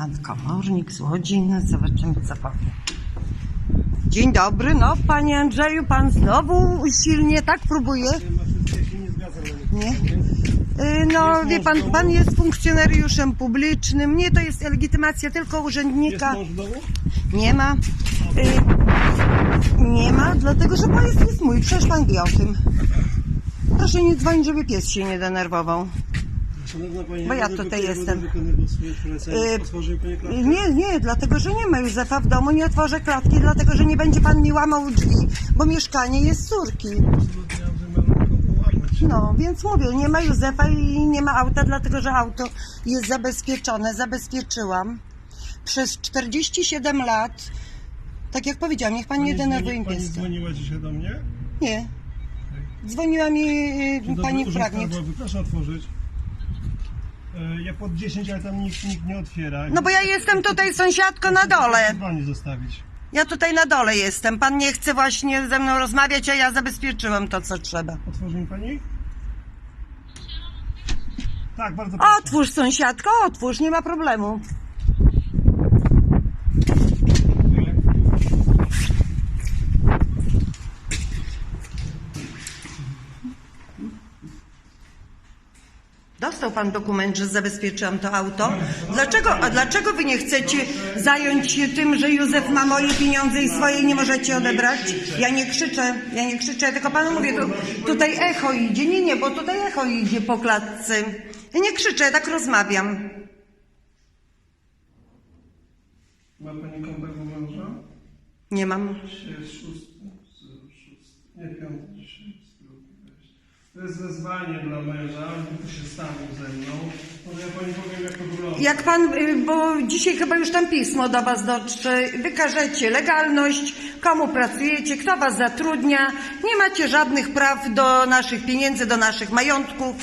Pan komornik z Łodzi, no zobaczymy co powie. Dzień dobry, no panie Andrzeju, pan znowu usilnie tak próbuje. Nie? Y, No wie pan, pan jest funkcjonariuszem publicznym, nie to jest legitymacja tylko Jest urzędnika. Nie ma. Y, nie ma, dlatego że pojazd jest mój, przecież pan wie o tym. Proszę nie dzwonić, żeby pies się nie denerwował. Szanowna Pani, Bo ja tutaj jestem. Y, Pani klatkę? Nie, nie, dlatego że nie ma Józefa w domu, nie otworzę klatki, dlatego że nie będzie pan mi łamał drzwi, bo mieszkanie jest córki. No, więc mówię, nie ma Józefa i nie ma auta, dlatego że auto jest zabezpieczone, zabezpieczyłam. Przez 47 lat, tak jak powiedziałam, niech pan nie Pani denerwuje Pani pieska. dzwoniła dzisiaj do mnie? Nie. Dzwoniła mi y, Dzień dobry, pani Urząd prawnik. Skarbowy, Proszę otworzyć. E, Ja pod 10, ale tam nikt, nikt nie otwiera. No bo ja jestem tutaj sąsiadko na dole. Dzwoni zostawić. Ja tutaj na dole jestem. Pan nie chce właśnie ze mną rozmawiać, a ja zabezpieczyłem to, co trzeba. Otworzy mi Pani? Tak, bardzo proszę. Otwórz sąsiadko, otwórz, nie ma problemu. Dostał pan dokument, że zabezpieczyłam to auto. Dlaczego, a dlaczego wy nie chcecie zająć się tym, że Józef ma moje pieniądze i swoje nie możecie odebrać? Ja nie krzyczę, ja nie krzyczę, ja tylko panu mówię, tu, tutaj echo idzie. Nie, nie, bo tutaj echo idzie po klatce. Ja nie krzyczę, ja tak rozmawiam. Ma Pani kompletnego męża? Nie mam. Dzisiaj jest szósty, szósty, nie piąty dzisiaj. To jest wezwanie dla męża, by się stawił ze mną. Może ja pani powiem jak to wygląda. Jak pan, y, bo dzisiaj chyba już tam pismo do was dotrze, wykażecie legalność, komu pracujecie, kto was zatrudnia, nie macie żadnych praw do naszych pieniędzy, do naszych majątków.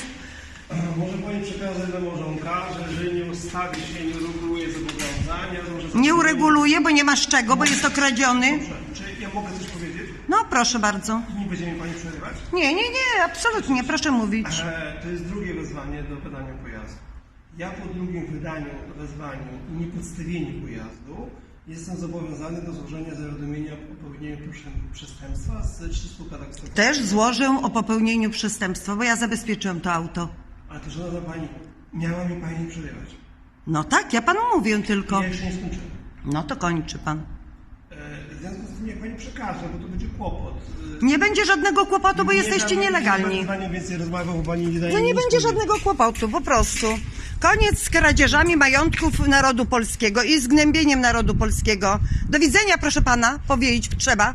Może pani przekazać do małżonka, że jeżeli nie ustawi się nie ureguluje zobowiązania, może... Nie ureguluje, bo nie masz czego, bo jest okradziony. Czy ja mogę coś powiedzieć? No proszę bardzo. Nie będzie mi pani przerywać? Nie, nie, nie, absolutnie, proszę mówić. E, to jest drugie wezwanie do wydania pojazdu. Ja po drugim wydaniu, wezwaniu i niepodstawieniu pojazdu jestem zobowiązany do złożenia zawiadomienia o popełnieniu prze- przestępstwa z 30 kodeksu. Też złożę o popełnieniu przestępstwa, bo ja zabezpieczyłem to auto. Ale to, szanowna pani, miała mi pani przerywać. No tak, ja panu mówię tylko. Ja jeszcze nie skończyłem. No to kończy pan. Pani przekaże, bo to będzie kłopot. Nie będzie żadnego kłopotu, bo jesteście nielegalni. Nie będę więcej rozmawiał, bo pani nie daje No mi nie nic będzie powiedzieć. żadnego kłopotu, po prostu. Koniec z kradzieżami majątków narodu polskiego i z gnębieniem narodu polskiego. Do widzenia, proszę pana, powiedzieć trzeba.